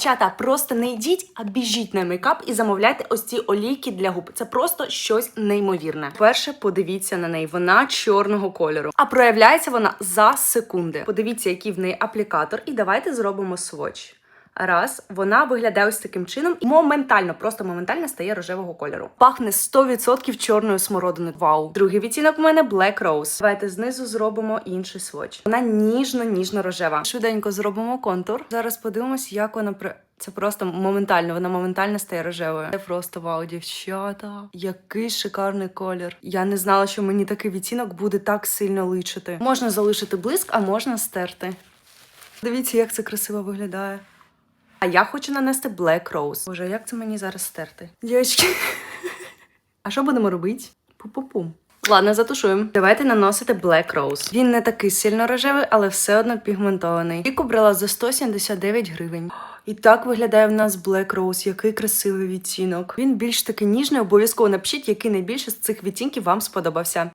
Дівчата, просто не йдіть, а біжіть на мейкап і замовляйте ось ці олійки для губ. Це просто щось неймовірне. Перше, подивіться на неї. Вона чорного кольору. А проявляється вона за секунди. Подивіться, який в неї аплікатор, і давайте зробимо сводч. Раз, вона виглядає ось таким чином і моментально, просто моментально стає рожевого кольору. Пахне 100% чорною смородиною. Вау! Другий відтінок у мене Black Rose. Давайте знизу зробимо інший сводч. Вона ніжно-ніжно рожева. Швиденько зробимо контур. Зараз подивимось, як вона при. Це просто моментально, вона моментально стає рожевою. Це просто вау, дівчата. Який шикарний колір. Я не знала, що мені такий відтінок буде так сильно личити. Можна залишити блиск, а можна стерти. Дивіться, як це красиво виглядає. А я хочу нанести Black Rose. Боже, як це мені зараз стерти? Дівчатки. А що будемо робити? Пу-пу-пум. Ладно, затушуємо. Давайте наносити Black Rose. Він не такий сильно рожевий, але все одно пігментований. Віку брала за 179 гривень. І так виглядає в нас Black Rose. Який красивий відтінок. Він більш такий ніжний. Обов'язково напишіть, який найбільше з цих відтінків вам сподобався.